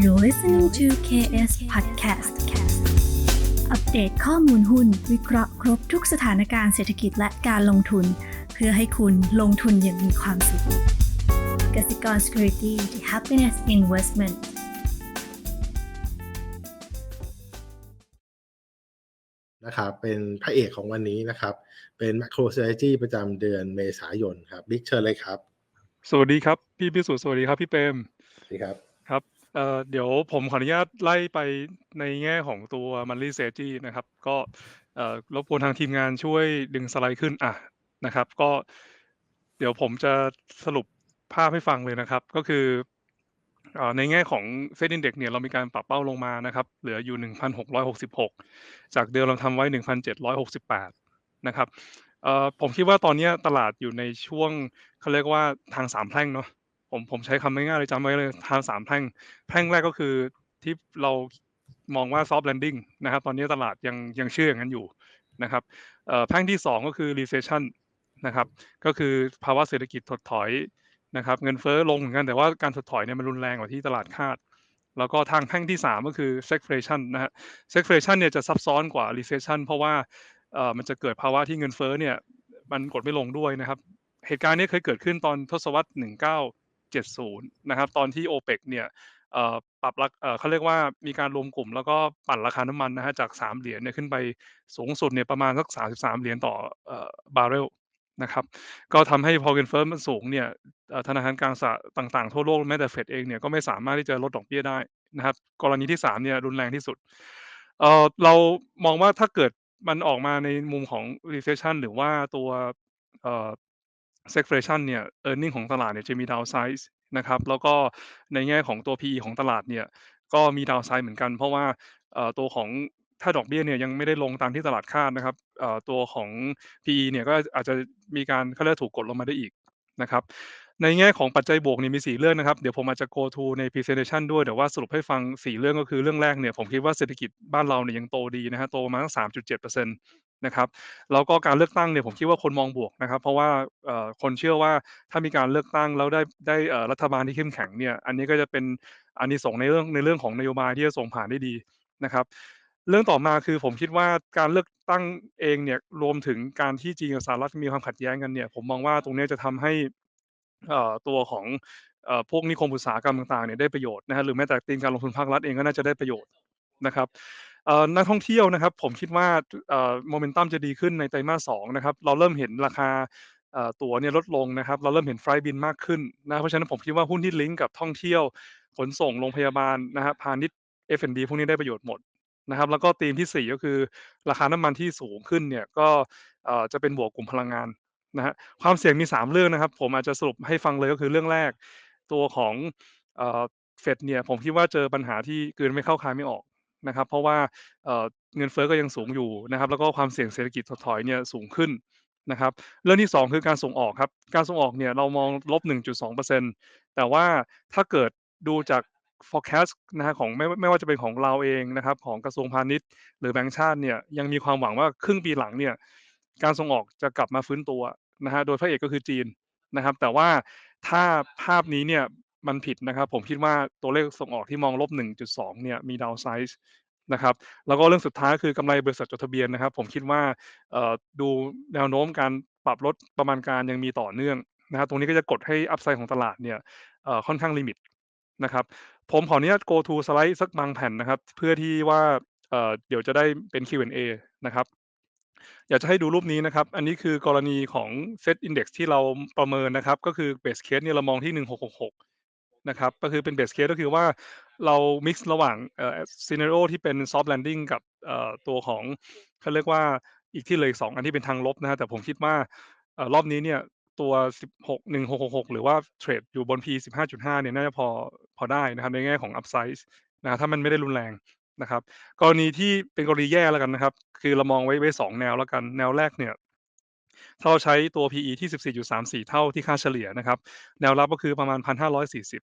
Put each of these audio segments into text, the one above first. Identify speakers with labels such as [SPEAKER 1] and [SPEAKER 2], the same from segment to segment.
[SPEAKER 1] You're listening to KS Podcast อัปเดตข้อมูลหุ้น วิเคราะห์ครบทุกสถานการณ์เศรษฐกิจและการลงทุน เพื่อให้คุณลงทุนอย่างมีความสุขกสิกร Security the Happiness Investment
[SPEAKER 2] นะครับเป็นพระเอกของวันนี้นะครับ เป็น macro strategy ประจำเดือนเมษายนครับบิ๊กเชิญเลยครับ
[SPEAKER 3] สวัสดีครับ พี่พิสุทธิ์สวัสดีครับ พี่เปรม
[SPEAKER 2] สวัสดีครับ
[SPEAKER 3] ครับ เอ่อเดี๋ยวผมขออนุญาตไล่ไปในแง่ของตัว Monthly Strategy นะครับ ก็เอ่อรบกวนทางทีมงานช่วยดึงสไลด์ขึ้นอะนะครับ ก็เดี๋ยวผมจะสรุปภาพให้ฟังเลยนะครับ ก็คือในแง่ของเซ็นดินเด็กเนี่ยเรามีการปรับเป้าลงมานะครับ เหลืออยู่ 1,666 จากเดิมเราทำไว้ 1,768 นะครับผมคิดว่าตอนนี้ตลาดอยู่ในช่วงเขาเรียกว่าทางสามแพร่งเนาะ ผมผมใช้คำง่ายๆเลยจำไว้เลยทางสามแพร่งแพร่งแรกก็คือที่เรามองว่า soft landing นะครับตอนนี้ตลาดยังยังเชื่ออย่างนั้นอยู่นะครับแพร่งที่ 2 ก็คือ recession นะครับก็คือภาวะเศรษฐกิจถดถอยนะครับเงินเฟ้อลงเหมือนกันแต่ว่าการถดถอยเนี่ยมันรุนแรงกว่าที่ตลาดคาด แล้วก็ทางแพ่งที่ 3 ก็คือ stagflation นะฮะ stagflation เนี่ยจะซับซ้อนกว่า recession เพราะว่ามันจะเกิดภาวะที่เงินเฟ้อเนี่ยมันกดไม่ลงด้วยนะครับ เหตุการณ์นี้เคยเกิดขึ้นตอนทศวรรษ 70 นะครับ ตอนที่ OPEC เนี่ยปรับเอ่อเขาเรียกว่ามีการรวมกลุ่มแล้วก็ปั่นราคาน้ำมันนะฮะจาก 3 เหรียญเนี่ยขึ้นไปสูงสุดเนี่ยประมาณสัก 33 เหรียญต่อบาร์เรลนะครับก็ทำให้พอเงินเฟ้อมันสูงเนี่ยธนาคารกลางสหต่างๆทั่วโลกแม้แต่เฟดเองเนี่ยก็ไม่สามารถที่จะลดดอกเบี้ยได้นะครับกรณีที่3เนี่ยรุนแรงที่สุดเออเรามองว่าถ้าเกิดมันออกมาในมุมของ recession หรือว่าตัว stagflation เนี่ย earning ของตลาดเนี่ยจะมี downside นะครับ แล้วก็ในแง่ของตัว PE ของตลาดเนี่ยก็มี downside เหมือนกัน เพราะว่าตัวของถ้าดอกเบี้ยเนี่ยยังไม่ได้ลงตามที่ตลาดคาดนะครับตัวของ PE เนี่ยก็อาจจะมีการเขาเรียกว่าถูกกดลงมาได้อีกนะครับในแง่ของปัจจัยบวกเนี่ยมี 4 เรื่องนะครับ เดี๋ยวผมอาจจะ go to ใน presentation ด้วยแต่ว่าสรุปให้ฟัง 4 เรื่องก็คือเรื่องแรกเนี่ยผมคิดว่าเศรษฐกิจบ้านเราเนี่ยยังโตดีนะครับโตมาตั้ง3.7%น นะครับแล้วก็การเลือกตั้งเนี่ยผมคิดว่าคนมองบวกนะครับ เพราะว่าคนเชื่อว่าถ้ามีการเลือกตั้งแล้วได้ได้รัฐบาลที่เข้มแข็งเนี่ยอันนี้ก็จะเป็นอานิสงส์ในเรื่องในเรื่องของนโยบายที่จะส่งผ่านได้ดีนะครับ เรื่องต่อมาคือผมคิดว่าการเลือกตั้งเองเนี่ยรวมถึงการที่จีนกับสหรัฐมีความขัดแย้งกันเนี่ย ผมมองว่าตรงนี้จะทำให้ตัวของอพวกนิคมอุตสาหกรรมต่างๆเนี่ยได้ประโยชน์นะครับหรือแม้แต่ธีมการลงทุนภาครัฐเองก็น่าจะได้ประโยชน์นะครับ นักท่องเที่ยวนะครับ ผมคิดว่าโมเมนตัมจะดีขึ้นในไตรมาส2นะครับ เราเริ่มเห็นราคาตั๋วเนี่ยลดลงนะครับ เราเริ่มเห็นไฟล์บินมากขึ้นนะ เพราะฉะนั้นผมคิดว่าหุ้นที่ลิงก์กับท่องเที่ยว ขนส่งโรงพยาบาลนะครับพาณิชย์ F&B พวกนี้ได้ประโยชน์หมดนะครับ แล้วก็ธีมที่ 4 ก็คือราคาน้ำมันที่สูงขึ้นเนี่ยก็จะเป็นบวกกลุ่มพลังงานนะฮะความเสี่ยงมี 3 เรื่องนะครับ ผมอาจจะสรุปให้ฟังเลยก็คือเรื่องแรก ตัวของเฟดเนี่ยผมคิดว่าเจอปัญหาที่กลืนไม่เข้าคายไม่ออก นะครับ เพราะว่าเงินเฟ้อก็ยังสูงอยู่นะครับ แล้วก็ความเสี่ยงเศรษฐกิจถดถอยเนี่ยสูงขึ้นนะครับเรื่องที่ 2 คือการส่งออกครับ การส่งออกเนี่ยเรามองลบ 1.2%แต่ว่าถ้าเกิดดูจาก forecast นะฮะของไม่ไม่ว่าจะเป็นของเราเองนะครับ ของกระทรวงพาณิชย์ หรือแบงก์ชาติเนี่ยยังมีความหวังว่าครึ่งปีหลังเนี่ยการส่งออกจะกลับมาฟื้นตัวนะฮะโดยพระเอกก็คือจีนนะครับ แต่ว่าถ้าภาพนี้เนี่ย มันผิดนะครับ ผมคิดว่าตัวเลขส่งออกที่มองลบ 1.2 เนี่ยมี downside นะครับแล้วก็เรื่องสุดท้ายคือกำไรบริษัทจดทะเบียนนะครับ ผมคิดว่าดูแนวโน้มการปรับลดประมาณการยังมีต่อเนื่องนะครับตรงนี้ก็จะกดให้อัพไซด์ของตลาดเนี่ยค่อนข้างลิมิตนะครับผมขออนุญาต go to สไลด์สักบางแผ่นนะครับ เพื่อที่ว่าเเดี๋ยวจะได้เป็น Q&A นะครับอยากจะให้ดูรูปนี้นะครับ อันนี้คือกรณีของ Set Index ที่เราประเมินนะครับ ก็คือ Base Case เนี่ยเรามองที่ 1666 นะครับก็คือเป็น Base Case ก็คือว่าเรา mix ระหว่างเอ่อ Scenario ที่เป็น Soft Landing กับเอ่อตัวของเขาเรียกว่าอีกที่เลืออีก2อันที่เป็นทางลบนะครับแต่ผมคิดว่าเอ่อรอบนี้เนี่ยตัว 16 1666 หรือว่าเทรดอยู่บน P 15.5 เนี่ยน่าจะพอพอได้นะครับในแง่ของ Upside นะถ้ามันไม่ได้รุนแรงนะครับ กรณีที่เป็นกรณีแย่แล้วกันนะครับ คือเรามองไว้ไว้2แนวแล้วกัน แนวแรกเนี่ย เราใช้ตัว PE ที่ 14.34 เท่าที่ค่าเฉลี่ยนะครับ แนวรับก็คือประมาณ 1,540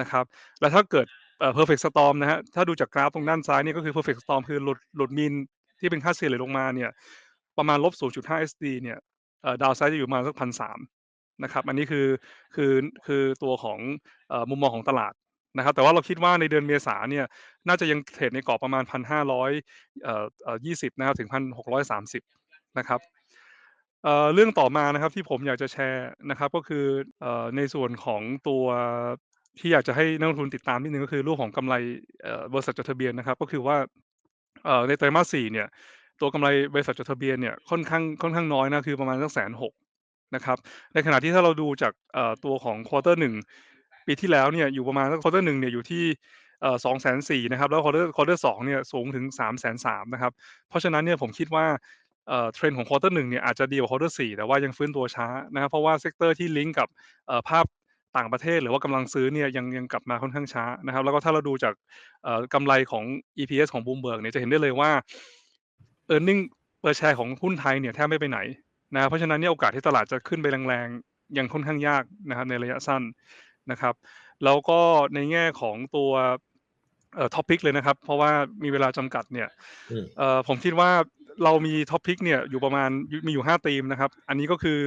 [SPEAKER 3] นะครับ แล้วถ้าเกิดเอ่อ perfect storm นะฮะ ถ้าดูจากกราฟตรงด้านซ้ายนี่ก็คือ perfect storm คือหลุดหลุดมีนที่เป็นค่าเฉลี่ยลงมาเนี่ย ประมาณลบ 0.5 SD เนี่ยเอ่อ downside จะอยู่ประมาณสัก1,300นะครับ อันนี้คือคือคือตัวของเอ่อมุมมองของตลาดนะครับ แต่ว่าเราคิดว่าในเดือนเมษาเนี่ย น่าจะยังเทรดในกรอบประมาณ 1,520 นะครับ ถึง 1,630 นะครับ เอ่อเรื่องต่อมานะครับที่ผมอยากจะแชร์นะครับ ก็คือเอ่อในส่วนของตัวที่อยากจะให้นักลงทุนติดตามนิดนึงก็คือเรื่องของกำไรเอ่อบริษัทจดทะเบียนนะครับ ก็คือว่าเอ่อในไตรมาส4เนี่ย ตัวกำไรบริษัทจดทะเบียนเนี่ยค่อนข้างค่อนข้างน้อยนะคือประมาณสักแสนหกนะครับ ในขณะที่ถ้าเราดูจากเอ่อตัวของควอเตอร์หนึ่งปีที่แล้วเนี่ยอยู่ประมาณสักควอเตอร์หนึ่งเนี่ยอยู่ที่เอ่อสองแสนสี่นะครับแล้วควอเตอร์ควอเตอร์สองเนี่ยสูงถึงสามแสนสามนะครับเพราะฉะนั้นเนี่ยผมคิดว่า เอ่อเทรนด์ของควอเตอร์หนึ่งเนี่ยอาจจะดีกว่าควอเตอร์สี่แต่ว่ายังฟื้นตัวช้านะครับเพราะว่าเซกเตอร์ที่ลิงก์กับเอ่อภาพต่างประเทศหรือว่ากำลังซื้อเนี่ยยังยังกลับมาค่อนข้างช้านะครับ แล้วก็ถ้าเราดูจากเอ่อกำไรของ EPS ของ Bloomberg เนี่ยจะเห็นได้เลยว่า earning per share ของหุ้นไทยเนี่ยแทบไม่ไปไหนนะครับเพราะฉะนั้นเนี่ยโอกาสที่ตลาดจะขึ้นไปแรงๆ ยังค่อนข้างยากนะครับในระยะสั้นนะครับแล้วก็ในแง่ของตัวเอ่อ topic เลยนะครับ เพราะว่ามีเวลาจำกัดเนี่ย
[SPEAKER 2] อืม
[SPEAKER 3] เอ่อผมคิดว่า เรามี topic เนี่ยอยู่ประมาณมีอยู่5ธีมนะครับ อันนี้ก็คือ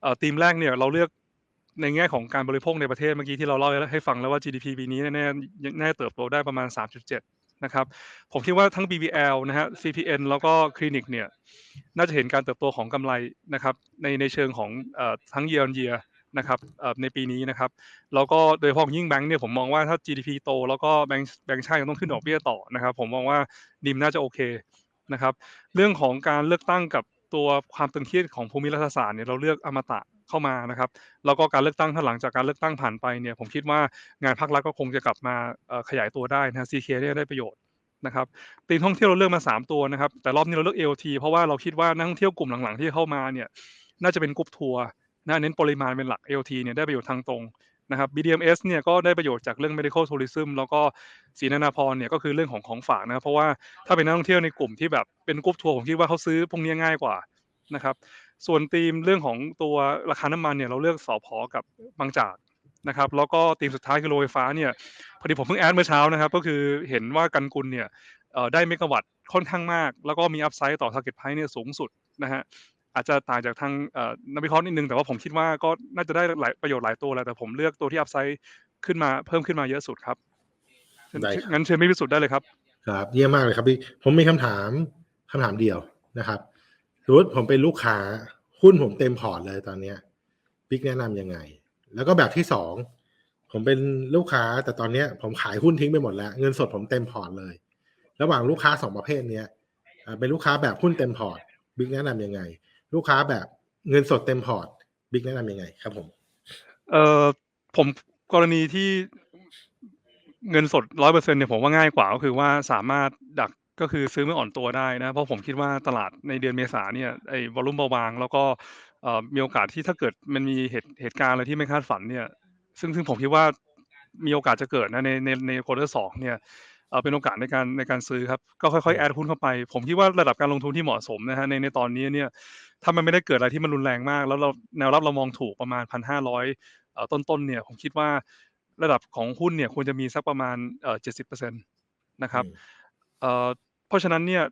[SPEAKER 3] เอ่อธีมแรกเนี่ยเราเลือกในแง่ของการบริโภคในประเทศเมื่อกี้ที่เราเล่าให้ฟังแล้วว่า GDP ปีนี้แน่ๆแน่เติบโตได้ประมาณ 3.7 นะครับ ผมคิดว่าทั้ง BBL นะฮะ CPN แล้วก็คลินิกเนี่ยน่าจะเห็นการเติบโตของกำไรนะครับในในเชิงของทั้ง year on year นะครับในปีนี้นะครับ แล้วก็โดยเฉพาะยิ่งแบงก์เนี่ยผมมองว่าถ้า GDP โต แล้วก็แบงก์แบงก์ชาติยังต้องขึ้นดอกเบี้ยต่อนะครับ ผมมองว่าดิมน่าจะโอเค นะครับ เรื่องของการเลือกตั้งกับตัวความตึงเครียดของภูมิรัฐศาสตร์เนี่ยเราเลือกอมตะเข้ามานะครับแล้วก็การเลือกตั้งถ้าหลังจากการเลือกตั้งผ่านไปเนี่ยผมคิดว่างานภาครัฐก็คงจะกลับมาขยายตัวได้นะ CK เนี่ยได้ประโยชน์นะครับตีมท่องเที่ยวเราเลือกมา 3 ตัวนะครับ แต่รอบนี้เราเลือก AOT เพราะว่าเราคิดว่านักท่องเที่ยวกลุ่มหลังๆที่เข้ามาเนี่ยน่าจะเป็นกลุ่มทัวร์นะเน้นปริมาณเป็นหลัก AOT เนี่ยได้ประโยชน์ทางตรง นะครับ BDMs เนี่ยก็ได้ประโยชน์จากเรื่อง medical tourism แล้วก็ศรีนานาพรเนี่ยก็คือเรื่องของของฝากนะครับเพราะว่าถ้าเป็นนักท่องเที่ยวในกลุ่มที่แบบเป็นกลุ่มทัวร์ผมคิดว่าเขาซื้อพวกนี้ง่ายกว่านะครับ ส่วนธีมเรื่องของตัวราคาน้ำมันเนี่ยเราเลือกสอพอกับบางจากนะครับ แล้วก็ธีมสุดท้ายคือโรงไฟฟ้าเนี่ยพอดีผมเพิ่งแอดเมื่อเช้านะครับ ก็คือเห็นว่ากันกุลเนี่ยได้เมกะวัตต์ค่อนข้างมาก แล้วก็มีอัพไซด์ต่อ target price เนี่ยสูงสุดนะฮะ อาจจะต่างจากทางเอ่อนักวิเคราะห์นิดนึงแต่ว่าผมคิดว่าก็น่าจะได้หลายประโยชน์หลายตัวแหละแต่ผมเลือกตัวที่อัพไซด์ขึ้นมาเพิ่มขึ้นมาเยอะสุดครับเชิญ
[SPEAKER 2] ได้ครับ
[SPEAKER 3] งั้นเชิญไม่พิสุทธิ์ได้เลยครับ
[SPEAKER 2] ครับเยี่ยมมากเลยครับพี่ผมมีคำถามคำถามเดียวนะครับสมมติผมเป็นลูกค้าหุ้นผมเต็มพอร์ตเลยตอนเนี้ยบิ๊กแนะนำยังไง แล้วก็แบบที่สองผมเป็นลูกค้าแต่ตอนเนี้ยผมขายหุ้นทิ้งไปหมดแล้ว เงินสดผมเต็มพอร์ตเลย ระหว่างลูกค้าสองประเภทเนี้ยอ่าเป็นลูกค้าแบบหุ้นเต็มพอร์ตบิ๊กแนะนำยังไง ลูกค้าแบบเงินสดเต็มพอร์ตบิ๊กแนะนำยังไงครับผม
[SPEAKER 3] เอ่อผมกรณีที่เงินสดร้อยเปอร์เซ็นเนี่ยผมว่าง่ายกว่าก็คือว่าสามารถดักก็คือซื้อเมื่ออ่อนตัวได้นะเพราะผมคิดว่าตลาดในเดือนเมษาเนี่ยไอ้วอลุ่มเบาบาง แล้วก็เอ่อมีโอกาสที่ถ้าเกิดมันมีเหตุเหตุการณ์อะไรที่ไม่คาดฝันเนี่ย ซึ่งซึ่งผมคิดว่ามีโอกาสจะเกิดนะในในในควอเตอร์สองเนี่ยเอ่อเป็นโอกาสในการในการซื้อครับก็ค่อยๆแอดหุ้นเข้าไป ผมคิดว่าระดับการลงทุนที่เหมาะสมนะฮะในในตอนนี้เนี่ย ถ้ามันไม่ได้เกิดอะไรที่มันรุนแรงมาก แล้วเราแนวรับเรามองถูกประมาณพันห้าร้อยต้นๆเนี่ยผมคิดว่าระดับของหุ้นเนี่ยควรจะมีสักประมาณเอ่อเจ็ดสิบเปอร์เซ็นต์นะครับ
[SPEAKER 2] อืม
[SPEAKER 3] เอ่อเพราะฉะนั้นเนี่ย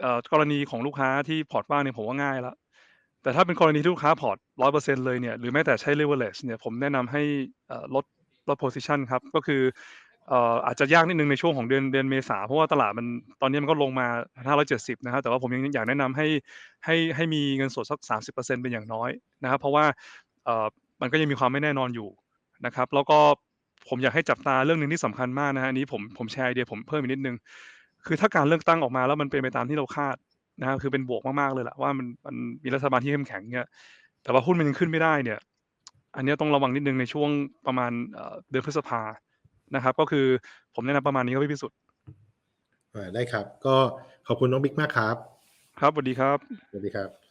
[SPEAKER 3] เอ่อกรณีของลูกค้าที่พอร์ตว่างเนี่ยผมว่าง่ายแล้วแต่ถ้าเป็นกรณีที่ลูกค้าพอร์ตร้อยเปอร์เซ็นเลยเนี่ยหรือแม้แต่ใช้ leverage เนี่ยผมแนะนำให้เอ่อลดลด position ครับก็คือ เอ่ออาจจะยากนิดนึงในช่วงของเดือนเดือนเมษาเพราะว่าตลาดมันตอนนี้มันก็ลงมา 570 นะครับแต่ว่าผมยังอยากแนะนำให้ให้ให้มีเงินสดสัก 30%เป็นอย่างน้อยนะครับ เพราะว่าเอ่อมันก็ยังมีความไม่แน่นอนอยู่นะครับ แล้วก็ผมอยากให้จับตาเรื่องหนึ่งที่สำคัญมากนะฮะอันนี้ผมผมแชร์ไอเดียผมเพิ่มอีกนิดนึง คือถ้าการเลือกตั้งออกมาแล้วมันเป็นไปตามที่เราคาดนะครับคือเป็นบวกมากๆเลยแหละว่ามันมันมีรัฐบาลที่เข้มแข็งเนี่ยแต่ว่าหุ้นมันยังขึ้นไม่ได้เนี่ย อันนี้ต้องระวังนิดนึงในช่วงประมาณเอ่อเดือนพฤษภา นะครับ ก็คือผมแนะนำประมาณนี้ครับพี่พิสุทธิ์
[SPEAKER 2] อ่าได้ครับ ก็ขอบคุณน้องบิ๊กมากครับ
[SPEAKER 3] ครับสวัสดีครับ
[SPEAKER 2] สวัสดีครับ